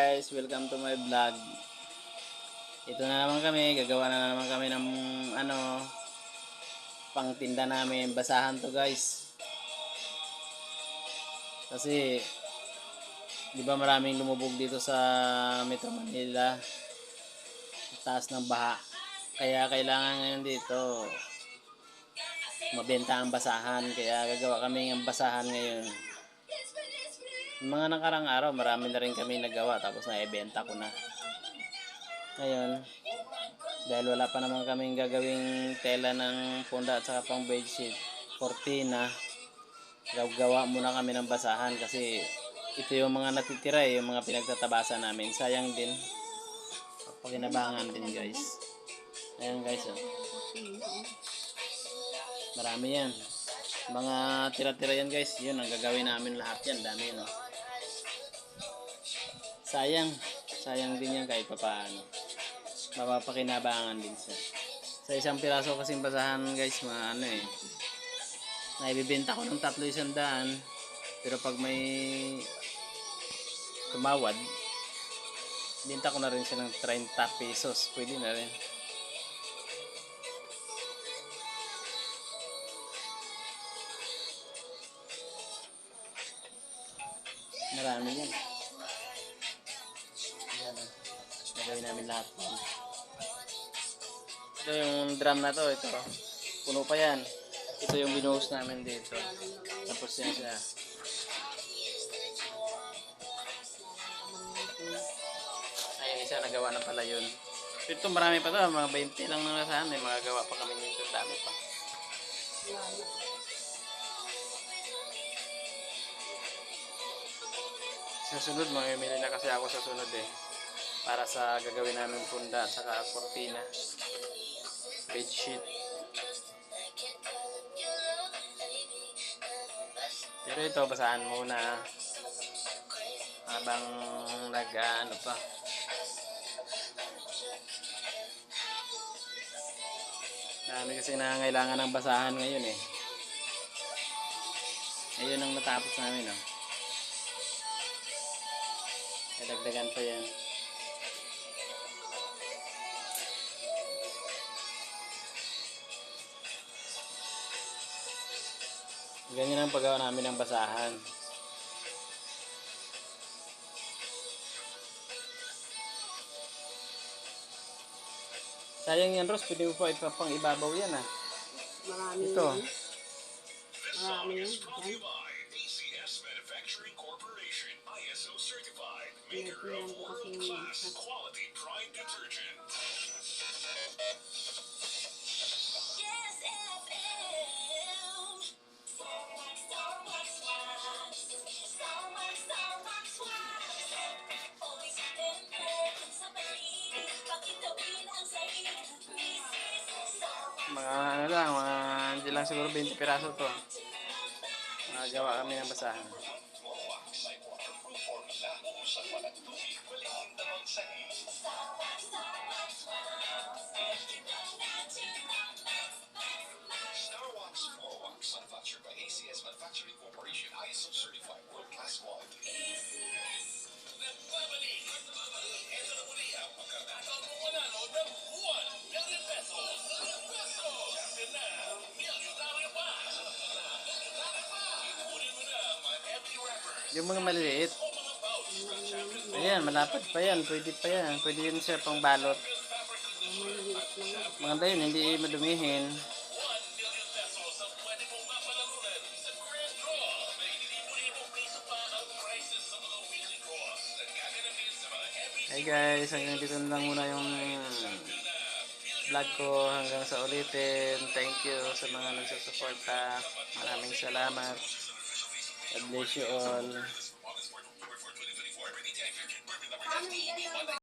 guys, welcome to my vlog. Ito na naman kami, gagawa na naman kami ng ano pangtinda namin, basahan to guys. Kasi di ba maraming lumubog dito sa Metro Manila. Taas ng baha. Kaya kailangan ngayon dito mabenta ang basahan. Kaya gagawa kami ng basahan ngayon. Mga nakarang araw, marami na rin kami nagawa tapos na-ibenta ko na. Ngayon, dahil wala pa naman kaming gagawing tela ng punda at saka pang bedsheet, cortina, gagawa muna kami ng basahan kasi ito yung mga natitira eh, yung mga pinagtatabasan namin. Sayang din. Pakinabangan din guys. Ayan guys oh. Marami yan. Mga tira-tira yan guys. Yun ang gagawin namin lahat yan. Dami no. Sayang. Sayang din yan kahit papaano. Mapapakinabangan din siya. Sa isang piraso kasing basahan guys, mga ano eh. Naibibenta ko ng tatlo isang daan. Pero pag may tumawad, binta ko na rin siya ng 30 pesos. Pwede na rin. Marami. Yan. Nagawin namin lahat. Ito yung drum na to. Ito. Puno pa yan. Ito yung binuhos namin dito. Tapos yan siya. Ayun isa nagawa na pala yun. Ito marami pa to. Mga 20 lang na nasahan. May mga gawa pa kami nito. Dami pa. Sa sunod, mamimili na kasi ako sa sunod eh. Para sa gagawin namin punda at saka cortina. Bedsheet. Pero ito, basahan muna. Habang nag ano pa. Dami kasi nangangailangan ng basahan ngayon eh. Ayun ang natapos namin oh. Kadagdagan pa yan. Ganyan ang paggawa namin ng basahan. Sayang yan, Ros. Pwede mo pa ipapang ibabaw yan, ah. Marami Ito. Marami. Yan. Maker of ko kasi yung world-class quality prime detergent. Mga ano lang, mga hindi lang siguro 20 piraso to. Mga gawa kami ng basahan. Starbucks, Starbucks, Starbucks. Ilang natin ang max, max, max. Starwax 4wax, manufactured by ACS Manufacturing Corporation, ISO certified, world-class quality. Yung mga maliliit, ayan, malapad pa yan. Pwede pa yan. Pwede yun siya pang balot. Maganda yun, hindi madumihin. 1 million pesos ang pwede mong mapalarunan sa grand draw. May libo-libong piso pa ang prizes sa mga weekly draws na gaganapin sa mga every Hey guys, hanggang dito lang muna yung vlog ko hanggang sa ulitin. Thank you sa mga nagsusuporta. Maraming salamat. God bless.